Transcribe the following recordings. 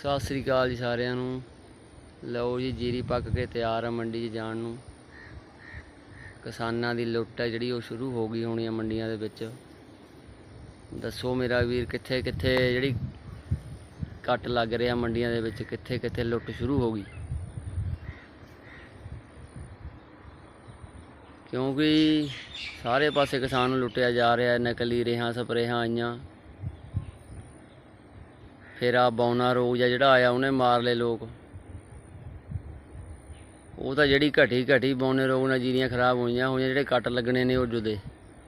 ਸਤਿ ਸ੍ਰੀ ਅਕਾਲ ਜੀ ਸਾਰਿਆਂ ਨੂੰ। ਲਓ ਜੀ, ਜੀਰੀ ਪੱਕ ਕੇ ਤਿਆਰ ਆ ਮੰਡੀ 'ਚ ਜਾਣ ਨੂੰ। ਕਿਸਾਨਾਂ ਦੀ ਲੁੱਟ ਹੈ ਜਿਹੜੀ ਉਹ ਸ਼ੁਰੂ ਹੋ ਗਈ ਹੋਣੀ ਆ ਮੰਡੀਆਂ ਦੇ ਵਿੱਚ। ਦੱਸੋ ਮੇਰਾ ਵੀਰ, ਕਿੱਥੇ ਕਿੱਥੇ ਜਿਹੜੀ ਕੱਟ ਲੱਗ ਰਿਹਾ ਮੰਡੀਆਂ ਦੇ ਵਿੱਚ, ਕਿੱਥੇ ਕਿੱਥੇ ਲੁੱਟ ਸ਼ੁਰੂ ਹੋ ਗਈ? ਕਿਉਂਕਿ ਸਾਰੇ ਪਾਸੇ ਕਿਸਾਨ ਨੂੰ ਲੁੱਟਿਆ ਜਾ ਰਿਹਾ ਹੈ ਨਕਲੀ ਰੇਹਾਂ, ਸਪਰੇਹਾਂ ਆਈਆਂ। ਫਿਰ ਆ ਬੌਨਾ ਰੋਗ ਜਿਹਾ ਜਿਹੜਾ ਆਇਆ ਉਹਨੇ ਮਾਰ ਲਏ ਲੋਕ। ਉਹ ਤਾਂ ਜਿਹੜੀ ਘਟੀ ਘਟੀ ਬੌਨੇ ਰੋਗ ਨਾਲ ਜੀਰੀਆਂ ਖਰਾਬ ਹੋਈਆਂ ਹੋਈਆਂ ਜਿਹੜੇ ਕੱਟ ਲੱਗਣੇ ਨੇ ਉਹ ਜੁਦੇ।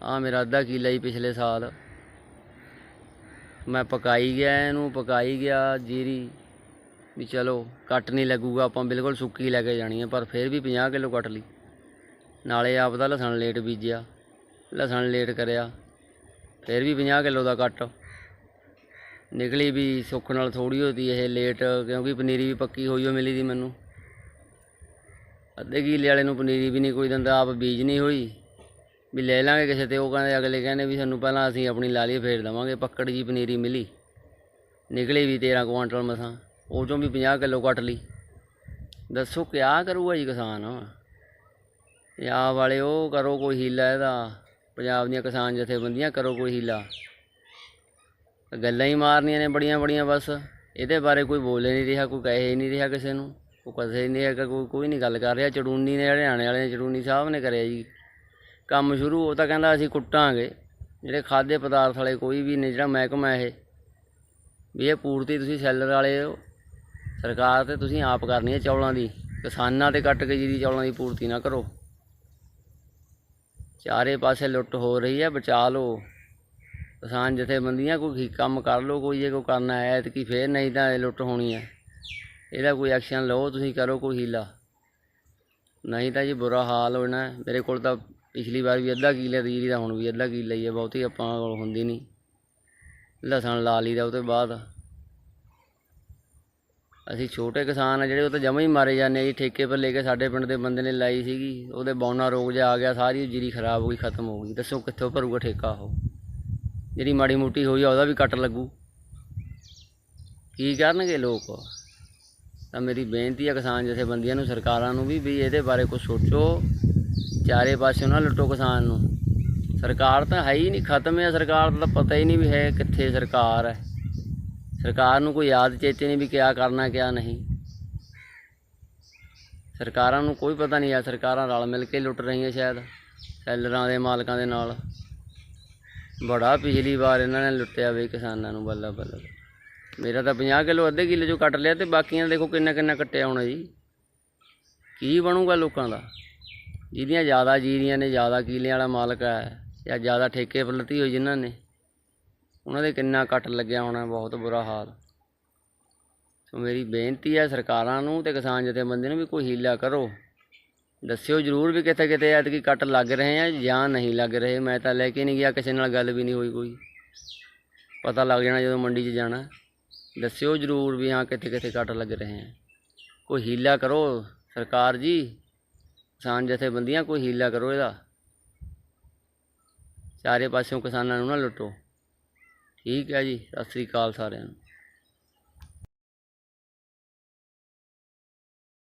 ਆ ਮੇਰਾ ਅੱਧਾ ਕਿੱਲਾ ਹੀ ਪਿਛਲੇ ਸਾਲ। ਮੈਂ ਪਕਾਈ ਗਿਆ ਇਹਨੂੰ, ਪਕਾਈ ਗਿਆ ਜੀਰੀ। ਵੀ ਚਲੋ, ਕੱਟ ਨਹੀਂ ਲੱਗੂਗਾ, ਆਪਾਂ ਬਿਲਕੁਲ ਸੁੱਕੀ ਲੈ ਕੇ ਜਾਣੀ ਹੈ ਪਰ ਫਿਰ ਵੀ 50 ਕਿਲੋ ਕੱਟ ਲਈ। ਨਾਲੇ ਆਪ ਦਾ ਲਸਣ ਲੇਟ ਬੀਜਿਆ, ਲਸਣ ਲੇਟ ਕਰਿਆ, ਫਿਰ ਵੀ 50 ਕਿਲੋ ਦਾ ਕੱਟ। ਨਿਕਲੀ ਵੀ ਸੁੱਖ ਨਾਲ ਥੋੜੀ ਹੋਤੀ ਇਹ ਲੇਟ ਕਿਉਂਕਿ ਪਨੀਰੀ ਵੀ ਪੱਕੀ ਹੋਈ ਹੋ ਮਿਲੀ ਦੀ ਮੈਨੂੰ। ਅੱਧੇ ਕਿੱਲੇ ਵਾਲੇ ਨੂੰ ਪਨੀਰੀ ਵੀ ਨਹੀਂ ਕੋਈ ਦਿੰਦਾ, ਆਪ ਬੀਜ ਨਹੀਂ ਹੋਈ। ਵੀ ਲੈ ਲਾਂਗੇ ਕਿਸੇ ਤੇ, ਉਹ ਕਹਿੰਦੇ, ਅਗਲੇ ਕਹਿੰਦੇ ਵੀ ਸਾਨੂੰ ਪਹਿਲਾਂ ਅਸੀਂ ਆਪਣੀ ਲਾ ਲਈ ਫੇਰ ਦੇਵਾਂਗੇ, ਪੱਕੜ ਜੀ ਪਨੀਰੀ ਮਿਲੀ। ਨਿਕਲੀ ਵੀ 13 ਕੁਆਂਟਲ ਮਸਾਂ ਉਹ ਚੋਂ ਵੀ 50 ਕਿਲੋ ਕੱਟ ਲਈ। ਦੱਸੋ ਕਿਆ ਕਰੂਗਾ ਜੀ ਕਿਸਾਨ? ਪੰਜਾਬ ਵਾਲੇ, ਉਹ ਕਰੋ ਕੋਈ ਹੀਲਾ ਇਹਦਾ, ਪੰਜਾਬ ਦੀਆਂ ਕਿਸਾਨ ਜਥੇਬੰਦੀਆਂ, ਕਰੋ ਕੋਈ ਹੀਲਾ। ਗੱਲਾਂ ਹੀ ਮਾਰਨੀਆਂ ਨੇ ਬੜੀਆਂ ਬੜੀਆਂ ਬਸ। ਇਹਦੇ ਬਾਰੇ ਕੋਈ ਬੋਲ ਨਹੀਂ ਰਿਹਾ, ਕੋਈ ਕਹੇ ਹੀ ਨਹੀਂ ਰਿਹਾ ਕਿਸੇ ਨੂੰ, ਕੋਈ ਕਸੇ ਨਹੀਂ ਹੈਗਾ, ਕੋਈ ਕੋਈ ਨਹੀਂ ਗੱਲ ਕਰ ਰਿਹਾ। ਚੜੂਨੀ ਨੇ, ਹਰਿਆਣੇ ਵਾਲੇ ਨੇ, ਚੜੂਨੀ ਸਾਹਿਬ ਨੇ ਕਰਿਆ ਜੀ। ਕੰਮ ਸ਼ੁਰੂ, ਉਹ ਤਾਂ ਕਹਿੰਦਾ ਅਸੀਂ ਕੁੱਟਾਂਗੇ। ਜਿਹੜੇ ਖਾਦੇ ਪਦਾਰਥ ਵਾਲੇ ਕੋਈ ਵੀ ਨੇ, ਜਿਹੜਾ ਮਹਿਕਮਾ ਇਹ। ਵੀ ਇਹ ਪੂਰਤੀ ਤੁਸੀਂ ਸੈਲਰ ਵਾਲੇ ਹੋ। ਸਰਕਾਰ ਤੇ ਤੁਸੀਂ ਆਪ ਕਰਨੀ ਹੈ ਚੌਲਾਂ ਦੀ। ਕਿਸਾਨਾਂ ਤੇ ਕੱਟ ਕੇ ਜਿਹਦੀ ਚੌਲਾਂ ਦੀ ਪੂਰਤੀ ਨਾ ਕਰੋ। ਚਾਰੇ ਪਾਸੇ ਲੁੱਟ ਹੋ ਰਹੀ ਹੈ, ਬਚਾ ਲਓ। ਕਿਸਾਨ ਜਥੇਬੰਦੀਆਂ ਕੋਈ ਕੰਮ ਕਰ ਲਓ, ਕੋਈ ਜੇ ਕੋਈ ਕਰਨਾ ਹੈ ਕਿ ਫੇਰ ਨਹੀਂ ਤਾਂ ਇਹ ਲੁੱਟ ਹੋਣੀ ਹੈ ਇਹਦਾ ਕੋਈ ਐਕਸ਼ਨ ਲਓ, ਤੁਸੀਂ ਕਰੋ ਕੋਈ ਹੀਲਾ। ਨਹੀਂ ਤਾਂ ਜੀ ਬੁਰਾ ਹਾਲ ਹੋਣਾ। ਹੈ। ਮੇਰੇ ਕੋਲ ਤਾਂ ਪਿਛਲੀ ਵਾਰ ਵੀ ਅੱਧਾ ਕਿੱਲੇ ਦੀ ਜੀਰੀ ਦਾ, ਹੁਣ ਵੀ ਅੱਧਾ ਕਿੱਲਾ ਹੀ ਹੈ ਬਹੁਤੀ ਆਪਾਂ ਕੋਲ ਹੁੰਦੀ ਨਹੀਂ। ਲਸਣ ਲਾ ਲਈਦਾ ਉਹ ਤੋਂ ਬਾਅਦ। ਅਸੀਂ ਛੋਟੇ ਕਿਸਾਨ ਆ ਜਿਹੜੇ, ਉਹ ਤਾਂ ਜਮਾਂ ਹੀ ਮਾਰੇ ਜਾਂਦੇ ਆ ਜੀ। ਠੇਕੇ ਪਰ ਲੈ ਕੇ ਸਾਡੇ ਪਿੰਡ ਦੇ ਬੰਦੇ ਨੇ ਲਾਈ ਸੀਗੀ। ਉਹਦੇ ਬੌਨਾ ਰੋਗ ਜਿਹਾ ਆ ਗਿਆ, ਸਾਰੀ ਜੀਰੀ ਖਰਾਬ ਹੋ ਗਈ, ਖਤਮ ਹੋ ਗਈ। ਦੱਸੋ ਕਿੱਥੋਂ ਭਰੂਗਾ ਠੇਕਾ ਉਹ? ਜਿਹੜੀ ਮਾੜੀ ਮੋਟੀ ਹੋਈ ਆ, ਉਹਦਾ ਵੀ ਕੱਟ ਲੱਗੂ। ਕੀ ਕਰਨਗੇ ਲੋਕ? ਤਾਂ ਮੇਰੀ ਬੇਨਤੀ ਹੈ ਕਿਸਾਨ ਜਥੇਬੰਦੀਆਂ ਨੂੰ, ਸਰਕਾਰਾਂ ਨੂੰ ਵੀ ਵੀ ਇਹਦੇ ਬਾਰੇ ਕੁਝ ਸੋਚੋ। ਚਾਰੇ ਪਾਸੇ ਨਾ ਲੁੱਟੋ ਕਿਸਾਨ ਨੂੰ। ਸਰਕਾਰ ਤਾਂ ਹੈ ਹੀ ਨਹੀਂ, ਖਤਮ ਹੈ ਸਰਕਾਰ ਦਾ ਤਾਂ ਪਤਾ ਹੀ ਨਹੀਂ ਵੀ ਹੈ ਕਿੱਥੇ ਸਰਕਾਰ ਹੈ। ਸਰਕਾਰ ਨੂੰ ਕੋਈ ਯਾਦ ਚੇਤੇ ਨਹੀਂ ਵੀ ਕਿਆ ਕਰਨਾ, ਕਿਆ ਨਹੀਂ। ਸਰਕਾਰਾਂ ਨੂੰ ਕੋਈ ਪਤਾ ਨਹੀਂ ਆ, ਸਰਕਾਰਾਂ ਰਲ ਮਿਲ ਕੇ ਲੁੱਟ ਰਹੀਆਂ ਸ਼ਾਇਦ, ਸੈਲਰਾਂ ਦੇ ਮਾਲਕਾਂ ਦੇ ਨਾਲ। ਬੜਾ ਪਿਛਲੀ ਵਾਰ ਇਹਨਾਂ ਨੇ ਲੁੱਟਿਆ ਵੇ ਕਿਸਾਨਾਂ ਨੂੰ ਬੱਲਾ ਬੱਲਾ। ਮੇਰਾ ਤਾਂ 50 ਕਿਲੋ, ਅੱਧੇ ਕਿੱਲੇ ਚੋਂ ਕੱਟ ਲਿਆ ਤੇ ਬਾਕੀਆਂ ਦੇਖੋ ਕਿੰਨਾ ਕਿੰਨਾ ਕੱਟਿਆ ਹੋਣਾ ਜੀ। ਕੀ ਬਣੂਗਾ ਲੋਕਾਂ ਦਾ? ਜਿਹਦੀਆਂ ਜ਼ਿਆਦਾ ਜੀਰੀਆਂ ਨੇ, ਜ਼ਿਆਦਾ ਕਿੱਲਿਆਂ ਵਾਲਾ ਮਾਲਕ ਹੈ ਜਾਂ ਜ਼ਿਆਦਾ ਠੇਕੇ ਪਰ ਹੋਈ ਜਿਨ੍ਹਾਂ ਨੇ, ਉਹਨਾਂ ਦੇ ਕਿੰਨਾ ਕੱਟ ਲੱਗਿਆ ਹੋਣਾ, ਬਹੁਤ ਬੁਰਾ ਹਾਲ। ਸੋ ਮੇਰੀ ਬੇਨਤੀ ਹੈ ਸਰਕਾਰਾਂ ਨੂੰ ਤੇ ਕਿਸਾਨ ਜਥੇਬੰਦੀ ਨੂੰ ਵੀ ਕੋਈ ਹੀਲਾ ਕਰੋ। ਦੱਸਿਓ ਜ਼ਰੂਰ ਵੀ ਕਿਤੇ ਕਿਤੇ ਐਤਕੀ ਕੱਟ ਲੱਗ ਰਹੇ ਆ ਜਾਂ ਨਹੀਂ ਲੱਗ ਰਹੇ। ਮੈਂ ਤਾਂ ਲੈ ਕੇ ਨਹੀਂ ਗਿਆ, ਕਿਸੇ ਨਾਲ ਗੱਲ ਵੀ ਨਹੀਂ ਹੋਈ ਕੋਈ। ਪਤਾ ਲੱਗ ਜਾਣਾ ਜਦੋਂ ਮੰਡੀ 'ਚ ਜਾਣਾ। ਦੱਸਿਓ ਜ਼ਰੂਰ ਵੀ ਹਾਂ ਕਿੱਥੇ ਕਿੱਥੇ ਕੱਟ ਲੱਗ ਰਹੇ ਆ। ਕੋਈ ਹੀਲਾ ਕਰੋ ਸਰਕਾਰ ਜੀ। ਕਿਸਾਨ ਜਥੇਬੰਦੀਆਂ ਕੋਈ ਹੀਲਾ ਕਰੋ ਇਹਦਾ। ਚਾਰੇ ਪਾਸਿਓਂ ਕਿਸਾਨਾਂ ਨੂੰ ਨਾ ਲੁੱਟੋ। ਠੀਕ ਹੈ ਜੀ, ਸਤਿ ਸ੍ਰੀ ਅਕਾਲ ਸਾਰਿਆਂ ਨੂੰ।